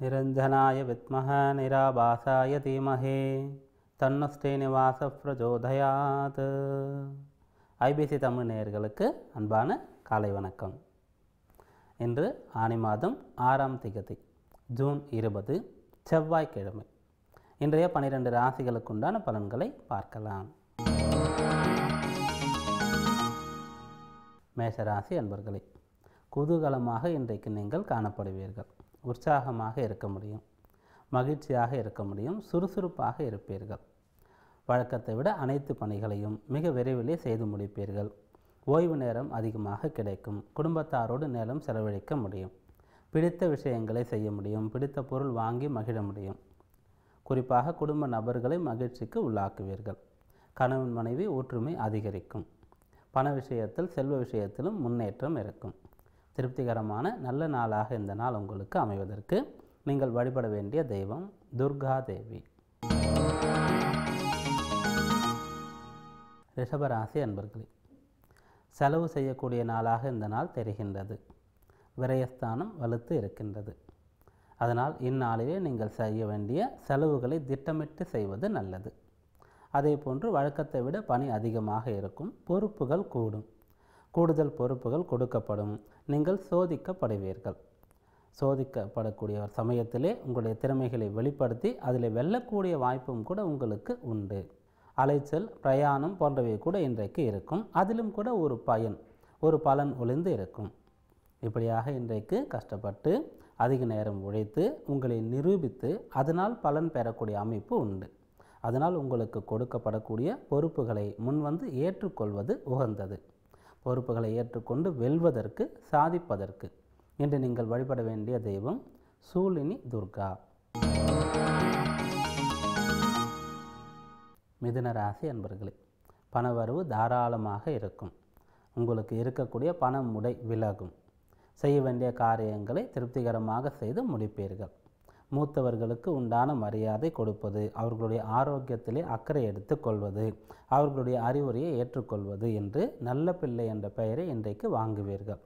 निरञ्जनाय विद्मः निराभासाय धीमहि தன்ன ஸ்ரீனிவாச பிரஜோதயாத். ஐபிசி தமிழ் நேயர்களுக்கு அன்பான காலை வணக்கம். இன்று ஆனி மாதம் ஆறாம் திகதி ஜூன் இருபது செவ்வாய்க்கிழமை. இன்றைய பனிரெண்டு ராசிகளுக்குண்டான பலன்களை பார்க்கலாம். மேஷராசி அன்பர்களே குதூகலமாக இன்றைக்கு நீங்கள் காணப்படுவீர்கள். உற்சாகமாக இருக்க முடியும். மகிழ்ச்சியாக இருக்க முடியும். சுறுசுறுப்பாக இருப்பீர்கள். வழக்கத்தை விட அனைத்து பணிகளையும் மிக விரைவிலே செய்து முடிப்பீர்கள். ஓய்வு நேரம் அதிகமாக கிடைக்கும். குடும்பத்தாரோடு நேரம் செலவழிக்க முடியும். பிடித்த விஷயங்களை செய்ய முடியும். பிடித்த பொருள் வாங்கி மகிழ முடியும். குறிப்பாக குடும்ப நபர்களை மகிழ்ச்சிக்கு உள்ளாக்குவீர்கள். கணவன் மனைவி ஒற்றுமை அதிகரிக்கும். பண விஷயத்தில் செல்வ விஷயத்திலும் முன்னேற்றம் இருக்கும். திருப்திகரமான நல்ல நாளாக இந்த நாள் உங்களுக்கு அமைவதற்கு நீங்கள் வழிபட வேண்டிய தெய்வம் துர்கா தேவி. ரிஷபராசி அன்பர்களே செலவு செய்யக்கூடிய நாளாக இந்த நாள் தெரிகின்றது. விரயஸ்தானம் வலுத்து இருக்கின்றது. அதனால் இந்நாளிலே நீங்கள் செய்ய வேண்டிய செலவுகளை திட்டமிட்டு செய்வது நல்லது. அதே போன்று வழக்கத்தை விட பணி அதிகமாக இருக்கும் பொறுப்புகள் கூடும். கூடுதல் பொறுப்புகள் கொடுக்கப்படும். நீங்கள் சோதிக்கப்படுவீர்கள். சோதிக்கப்படக்கூடிய சமயத்திலே உங்களுடைய திறமைகளை வெளிப்படுத்தி அதில் வெல்லக்கூடிய வாய்ப்பும் கூட உங்களுக்கு உண்டு. அலைச்சல் பிரயாணம் போன்றவை கூட இன்றைக்கு இருக்கும். அதிலும் கூட ஒரு பயன் ஒரு பலன் ஒளிந்து இருக்கும். இப்படியாக இன்றைக்கு கஷ்டப்பட்டு அதிக நேரம் உழைத்து உங்களை நிரூபித்து அதனால் பலன் பெறக்கூடிய அமைப்பு உண்டு. அதனால் உங்களுக்கு கொடுக்கப்படக்கூடிய பொறுப்புகளை முன்வந்து ஏற்றுக்கொள்வது உகந்தது. பொறுப்புகளை ஏற்றுக்கொண்டு வெல்வதற்கு சாதிப்பதற்கு. இன்று நீங்கள் வழிபட வேண்டிய தெய்வம் சூலினி துர்கா. மிதுன ராசி அன்பர்களே பணவரவு தாராளமாக இருக்கும். உங்களுக்கு இருக்கக்கூடிய பண முடை விலகும். செய்ய வேண்டிய காரியங்களை திருப்திகரமாக செய்து முடிப்பீர்கள். மூத்தவர்களுக்கு உண்டான மரியாதை கொடுப்பது அவர்களுடைய ஆரோக்கியத்திலே அக்கறை எடுத்துக்கொள்வது அவர்களுடைய அறிவுரையை ஏற்றுக்கொள்வது என்று நல்ல பிள்ளை என்ற பெயரை இன்றைக்கு வாங்குவீர்கள்.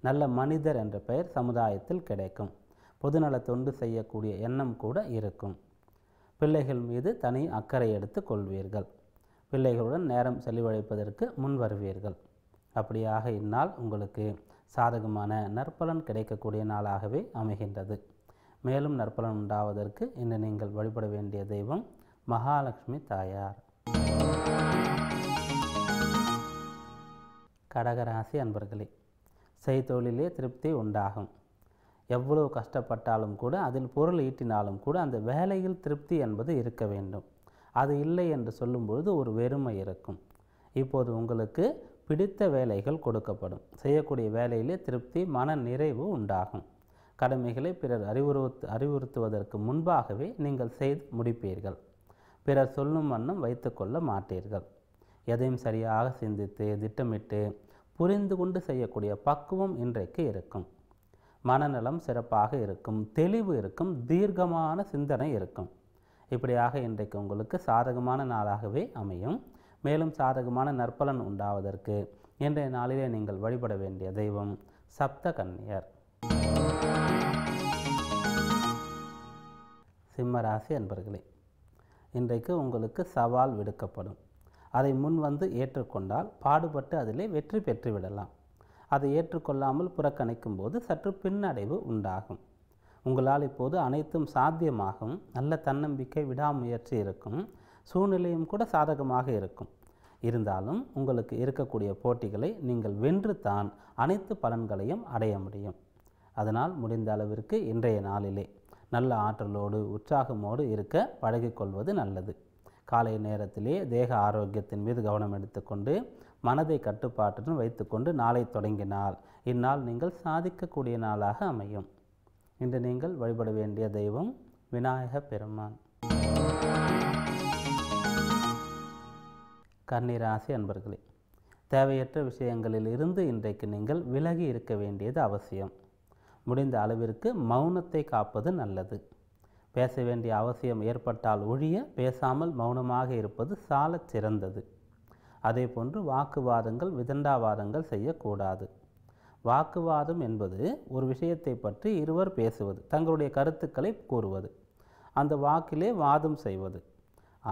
நல்ல மனிதர் என்ற பெயர் சமுதாயத்தில் கிடைக்கும். பொதுநல தொண்டு செய்யக்கூடிய எண்ணம் கூட இருக்கும். பிள்ளைகள் மீது தனி அக்கறை எடுத்து கொள்வீர்கள். பிள்ளைகளுடன் நேரம் செலவழிப்பதற்கு முன் வருவீர்கள். அப்படியாக இந்நாள் உங்களுக்கு சாதகமான நற்பலன் கிடைக்கக்கூடிய நாளாகவே அமைகின்றது. மேலும் நற்பலன் உண்டாவதற்கு இன்று நீங்கள் வழிபட வேண்டிய தெய்வம் மகாலட்சுமி தாயார். கடகராசி அன்பர்களே செய்தொழிலே திருப்தி உண்டாகும். எவ்வளவு கஷ்டப்பட்டாலும் கூட அதில் பொருள் ஈட்டினாலும் கூட அந்த வேலையில் திருப்தி என்பது இருக்க வேண்டும். அது இல்லை என்று சொல்லும் பொழுது ஒரு வெறுமை இருக்கும். இப்போது உங்களுக்கு பிடித்த வேலைகள் கொடுக்கப்படும். செய்யக்கூடிய வேலையிலே திருப்தி மன நிறைவு உண்டாகும். கடமைகளை பிறர் அறிவுறுத்து அறிவுறுத்துவதற்கு முன்பாகவே நீங்கள் செய்து முடிப்பீர்கள். பிறர் சொல்லும் வண்ணம் வைத்துக்கொள்ள மாட்டீர்கள். எதையும் சரியாக சிந்தித்து திட்டமிட்டு புரிந்து கொண்டு செய்யக்கூடிய பக்குவம் இன்றைக்கு இருக்கும். மனநலம் சிறப்பாக இருக்கும் தெளிவு இருக்கும் தீர்க்கமான சிந்தனை இருக்கும். இப்படியாக இன்றைக்கு உங்களுக்கு சாதகமான நாளாகவே அமையும். மேலும் சாதகமான நற்பலன் உண்டாவதற்கு இன்றைய நாளிலே நீங்கள் வழிபட வேண்டிய தெய்வம் சப்த கன்னியர். சிம்மராசி அன்பர்களே இன்றைக்கு உங்களுக்கு சவால் விடுக்கப்படும். அதை முன் வந்து ஏற்றுக்கொண்டால் பாடுபட்டு அதிலே வெற்றி பெற்று விடலாம் அதை ஏற்றுக்கொள்ளாமல் புறக்கணிக்கும் போது சற்று பின்னடைவு உண்டாகும். உங்களால் இப்போது அனைத்தும் சாத்தியமாகும். நல்ல தன்னம்பிக்கை விடாமுயற்சி இருக்கும். சூழ்நிலையும் கூட சாதகமாக இருக்கும். இருந்தாலும் உங்களுக்கு இருக்கக்கூடிய போட்டிகளை நீங்கள் வென்று தான் அனைத்து பலன்களையும் அடைய முடியும். அதனால் முடிந்த அளவிற்கு இன்றைய நாளிலே நல்ல ஆற்றலோடு உற்சாகமோடு இருக்க பழகிக்கொள்வது நல்லது. காலை நேரத்திலே தேக ஆரோக்கியத்தின் மீது கவனம் எடுத்துக்கொண்டு மனதை கட்டுப்பாட்டுடன் வைத்துக்கொண்டு நாளை தொடங்கினால். இந்நாள் நீங்கள் சாதிக்கக்கூடிய நாளாக அமையும். இன்று நீங்கள் வழிபட வேண்டிய தெய்வம் விநாயக பெருமான். கன்னிராசி அன்பர்களே தேவையற்ற விஷயங்களில் இருந்து இன்றைக்கு நீங்கள் விலகி இருக்க வேண்டியது அவசியம். முடிந்த அளவிற்கு மௌனத்தை காப்பது நல்லது. பேச வேண்டிய அவசியம் ஏற்பட்டால் ஒழிய பேசாமல் மௌனமாக இருப்பது சாலச் சிறந்தது. அதே போன்று வாக்குவாதங்கள் விதண்டாவாதங்கள் செய்யக்கூடாது. வாக்குவாதம் என்பது ஒரு விஷயத்தை பற்றி இருவர் பேசுவது தங்களுடைய கருத்துக்களை கூறுவது அந்த வாக்கிலே வாதம் செய்வது.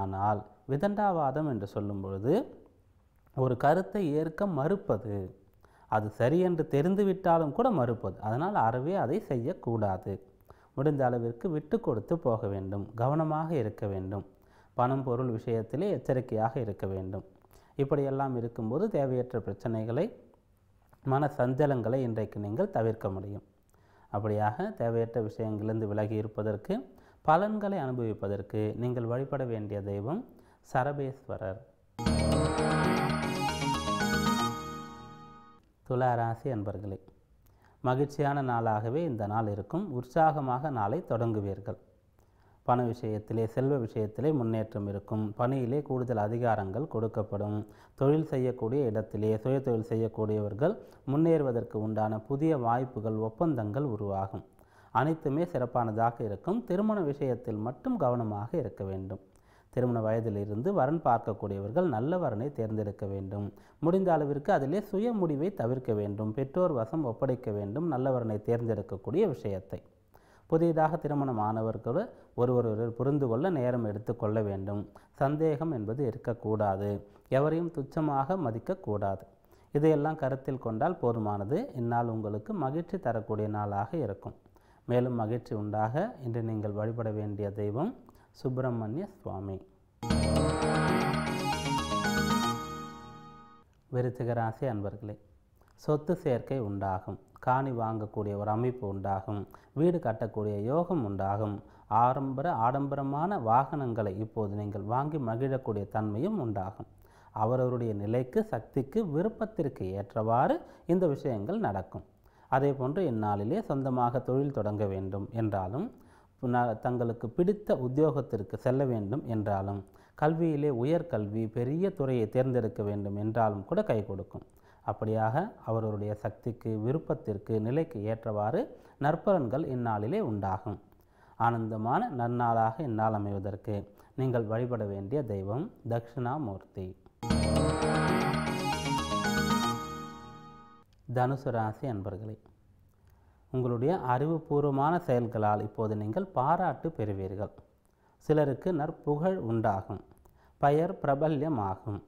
ஆனால் விதண்டாவாதம் என்று சொல்லும் பொழுது ஒரு கருத்தை ஏற்க மறுப்பது அது சரி என்று தெரிந்துவிட்டாலும் கூட மறுப்பது. அதனால் அறவே அதை செய்யக்கூடாது. முடிந்த அளவிற்கு விட்டு கொடுத்து போக வேண்டும் கவனமாக இருக்க வேண்டும். பணம் பொருள் விஷயத்திலே எச்சரிக்கையாக இருக்க வேண்டும். இப்படியெல்லாம் இருக்கும்போது தேவையற்ற பிரச்சனைகளை மன சஞ்சலங்களை இன்றைக்கு நீங்கள் தவிர்க்க முடியும். அப்படியாக தேவையற்ற விஷயங்களிலிருந்து விலகி இருப்பதற்கு பலன்களை அனுபவிப்பதற்கு நீங்கள் வழிபட வேண்டிய தெய்வம் சரபேஸ்வரர். துளாராசி அன்பர்களே மகிழ்ச்சியான நாளாகவே இந்த நாள் இருக்கும். உற்சாகமாக நாளை தொடங்குவீர்கள். பண விஷயத்திலே செல்வ விஷயத்திலே முன்னேற்றம் இருக்கும். பணியிலே கூடுதல் அதிகாரங்கள் கொடுக்கப்படும். தொழில் செய்யக்கூடிய இடத்திலே சுய தொழில் செய்யக்கூடியவர்கள் முன்னேறுவதற்கு உண்டான புதிய வாய்ப்புகள் ஒப்பந்தங்கள் உருவாகும். அனைத்துமே சிறப்பானதாக இருக்கும். திருமண விஷயத்தில் மட்டும் கவனமாக இருக்க வேண்டும். திருமண வயதிலிருந்து வரன் பார்க்கக்கூடியவர்கள் நல்ல வரனை தேர்ந்தெடுக்க வேண்டும். முடிந்த அளவிற்கு அதிலே சுய முடிவை தவிர்க்க வேண்டும். பெற்றோர் வசம் ஒப்படைக்க வேண்டும். நல்ல வரனை தேர்ந்தெடுக்கக்கூடிய விஷயத்தை. புதியதாக திருமணம் ஆனவர்கள் ஒருவரொருவர் புரிந்து கொள்ள நேரம் எடுத்துக்கொள்ள வேண்டும். சந்தேகம் என்பது இருக்கக்கூடாது. எவரையும் துச்சமாக மதிக்கக்கூடாது இதையெல்லாம் கருத்தில் கொண்டால் போதுமானது. இந்நாள் உங்களுக்கு மகிழ்ச்சி தரக்கூடிய நாளாக இருக்கும். மேலும் மகிழ்ச்சி உண்டாக இன்று நீங்கள் வழிபட வேண்டிய தெய்வம் சுப்பிரமணிய சுவாமி. விருச்சிக ராசி அன்பர்களே சொத்து சேர்க்கை உண்டாகும். காணி வாங்கக்கூடிய ஒரு அமைப்பு உண்டாகும். வீடு கட்டக்கூடிய யோகம் உண்டாகும். ஆடம்பர ஆடம்பரமான வாகனங்களை இப்போது நீங்கள் வாங்கி மகிழக்கூடிய தன்மையும் உண்டாகும். அவரவருடைய நிலைக்கு சக்திக்கு விருப்பத்திற்கு ஏற்றவாறு இந்த விஷயங்கள் நடக்கும். அதே போன்று இந்நாளிலே சொந்தமாக தொழில் தொடங்க வேண்டும் என்றாலும் தங்களுக்கு பிடித்த உத்தியோகத்திற்கு செல்ல வேண்டும் என்றாலும் கல்வியிலே உயர்கல்வி பெரிய துறையை தேர்ந்தெடுக்க வேண்டும் என்றாலும் கூட கை கொடுக்கும். அப்படியாக அவர்களுடைய சக்திக்கு விருப்பத்திற்கு நிலைக்கு ஏற்றவாறு நற்பலன்கள் இந்நாளிலே உண்டாகும். ஆனந்தமான நன்னாளாக இந்நாள் அமைவதற்கு நீங்கள் வழிபட வேண்டிய தெய்வம் தட்சிணாமூர்த்தி. தனுசு ராசி அன்பர்களே உங்களுடைய அறிவுபூர்வமான செயல்களால் இப்போது நீங்கள் பாராட்டு பெறுவீர்கள். சிலருக்கு நற்புகழ் உண்டாகும். பெயர் பிரபல்யமாகும்.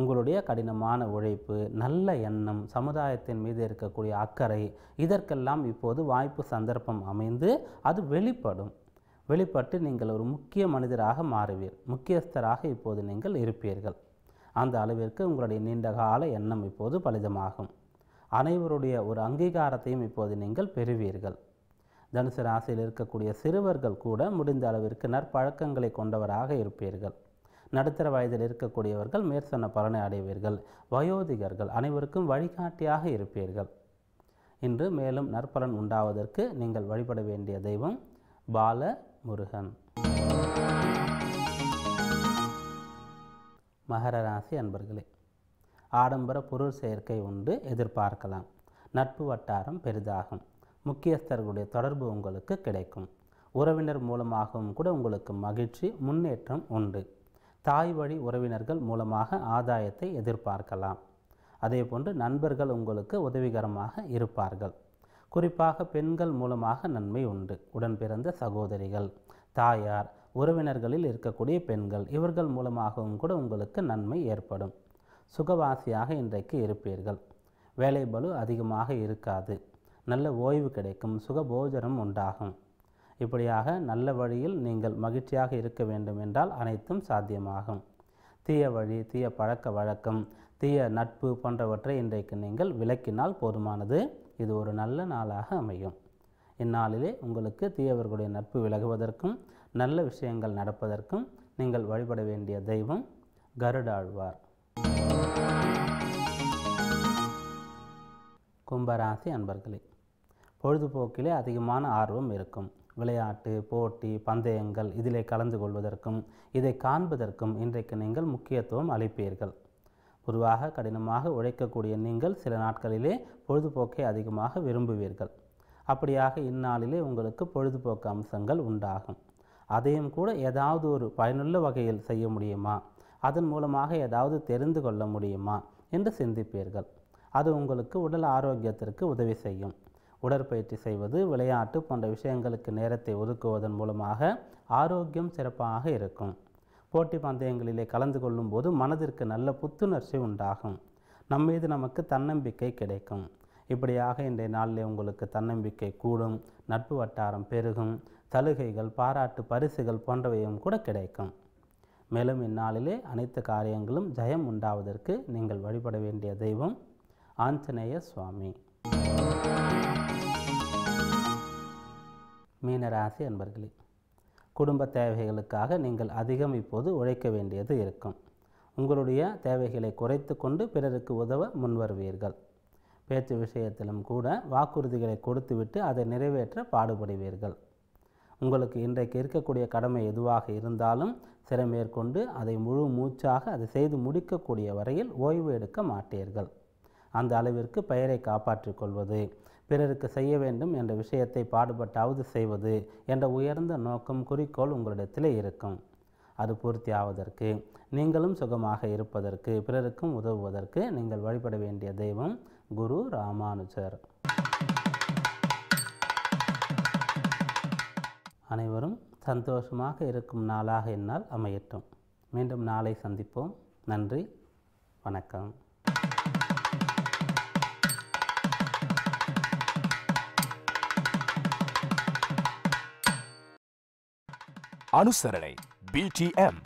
உங்களுடைய கடினமான உழைப்பு நல்ல எண்ணம் சமுதாயத்தின் மீது இருக்கக்கூடிய அக்கறை இதற்கெல்லாம் இப்போது வாய்ப்பு சந்தர்ப்பம் அமைந்து அது வெளிப்படும். வெளிப்பட்டு நீங்கள் ஒரு முக்கிய மனிதராக மாறுவீர். முக்கியஸ்தராக இப்போது நீங்கள் இருப்பீர்கள். அந்த அளவிற்கு உங்களுடைய நீண்டகால எண்ணம் இப்போது பலிதமாகும். அனைவருடைய ஒரு அங்கீகாரத்தையும் இப்போது நீங்கள் பெறுவீர்கள். தனுசு ராசியில் இருக்கக்கூடிய சிறுவர்கள் கூட முடிந்த அளவிற்கு நற்பழக்கங்களை கொண்டவராக இருப்பீர்கள். நடுத்தர வயதில் இருக்கக்கூடியவர்கள் மேற்சொன்ன பலனை அடைவீர்கள். வயோதிகர்கள் அனைவருக்கும் வழிகாட்டியாக இருப்பீர்கள். இன்று மேலும் நற்பலன் உண்டாவதற்கு நீங்கள் வழிபட வேண்டிய தெய்வம் பால முருகன் மகர ராசி அன்பர்களே ஆடம்பர பொருள் சேர்க்கை உண்டு எதிர்பார்க்கலாம். நட்பு வட்டாரம் பெரிதாகும். முக்கியஸ்தர்களுடைய தொடர்பு உங்களுக்கு கிடைக்கும். உறவினர் மூலமாகவும் கூட உங்களுக்கு மகிழ்ச்சி முன்னேற்றம் உண்டு. தாய் வழி உறவினர்கள் மூலமாக ஆதாயத்தை எதிர்பார்க்கலாம். அதேபோன்று நண்பர்கள் உங்களுக்கு உதவிகரமாக இருப்பார்கள். குறிப்பாக பெண்கள் மூலமாக நன்மை உண்டு. உடன் பிறந்த சகோதரிகள் தாயார் உறவினர்களில் இருக்கக்கூடிய பெண்கள் இவர்கள் மூலமாகவும் கூட உங்களுக்கு நன்மை ஏற்படும். சுகவாசியாக இன்றைக்கு இருப்பீர்கள். வேலை பலு அதிகமாக இருக்காது. நல்ல ஓய்வு கிடைக்கும். சுகபோஜனம் உண்டாகும். இப்படியாக நல்ல வழியில் நீங்கள் மகிழ்ச்சியாக இருக்க வேண்டும் என்றால் அனைத்தும் சாத்தியமாகும். தீய வழி தீய பழக்க வழக்கம் தீய நட்பு போன்றவற்றை இன்றைக்கு நீங்கள் விலக்கினால் போதுமானது. இது ஒரு நல்ல நாளாக அமையும். இந்நாளிலே உங்களுக்கு தீயவர்களுடைய நட்பு விலகுவதற்கும் நல்ல விஷயங்கள் நடப்பதற்கும் நீங்கள் வழிபட வேண்டிய தெய்வம் கருடாழ்வார். கும்பராசி அன்பர்களே பொழுதுபோக்கிலே அதிகமான ஆர்வம் இருக்கும். விளையாட்டு போட்டி பந்தயங்கள் இதிலே கலந்து கொள்வதற்கும் இதை காண்பதற்கும் இன்றைக்கு நீங்கள் முக்கியத்துவம் அளிப்பீர்கள். பொதுவாக கடினமாக உழைக்கக்கூடிய நீங்கள் சில நாட்களிலே பொழுதுபோக்கை அதிகமாக விரும்புவீர்கள். அப்படியாக இந்நாளிலே உங்களுக்கு பொழுதுபோக்கு அம்சங்கள் உண்டாகும். அதையும் கூட ஏதாவது ஒரு பயனுள்ள வகையில் செய்ய முடியுமா? அதன் மூலமாக ஏதாவது தெரிந்து கொள்ள முடியுமா? என்று சிந்திப்பீர்கள். அது உங்களுக்கு உடல் ஆரோக்கியத்திற்கு உதவி செய்யும். உடற்பயிற்சி செய்வது விளையாட்டு போன்ற விஷயங்களுக்கு நேரத்தை ஒதுக்குவதன் மூலமாக ஆரோக்கியம் சிறப்பாக இருக்கும். போட்டி பந்தயங்களிலே கலந்து கொள்ளும்போது மனதிற்கு நல்ல புத்துணர்ச்சி உண்டாகும். நம்மீது நமக்கு தன்னம்பிக்கை கிடைக்கும். இப்படியாக இன்றைய நாளிலே உங்களுக்கு தன்னம்பிக்கை கூடும் நட்பு வட்டாரம் பெருகும் சலுகைகள் பாராட்டு பரிசுகள் போன்றவையும் கூட கிடைக்கும். மேலும் இந்நாளிலே அனைத்து காரியங்களும் ஜெயம் உண்டாவதற்கு நீங்கள் வழிபட வேண்டிய தெய்வம் ஆஞ்சநேய சுவாமி. மீனராசி அன்பர்களே குடும்ப தேவைகளுக்காக நீங்கள் அதிகம் இப்போது உழைக்க வேண்டியது இருக்கும். உங்களுடைய தேவைகளை குறைத்து கொண்டு பிறருக்கு உதவ முன்வருவீர்கள். பேச்சு விஷயத்திலும் கூட வாக்குறுதிகளை கொடுத்துவிட்டு அதை நிறைவேற்ற பாடுபடுவீர்கள். உங்களுக்கு இன்றைக்கு இருக்கக்கூடிய கடமை எதுவாக இருந்தாலும் சிறை மேற்கொண்டு அதை முழு மூச்சாக அதை செய்து முடிக்கக்கூடிய வரையில் ஓய்வு எடுக்க மாட்டீர்கள். அந்த அளவிற்கு பெயரை காப்பாற்றிக் கொள்வது பிறருக்கு செய்ய வேண்டும் என்ற விஷயத்தை பாடுபட்டாவது செய்வது என்ற உயர்ந்த நோக்கம் குறிக்கோள் உங்களிடத்தில் இருக்கும். அது பூர்த்தி ஆவதற்கு நீங்களும் சுகமாக இருப்பதற்கு பிறருக்கும் உதவுவதற்கு நீங்கள் வழிபட வேண்டிய தெய்வம் குரு ராமானுஜர். அனைவரும் சந்தோஷமாக இருக்கும் நாளாக என்னால் அமையட்டும். மீண்டும் நாளை சந்திப்போம். நன்றி. வணக்கம். අනුස්සරණයි BTM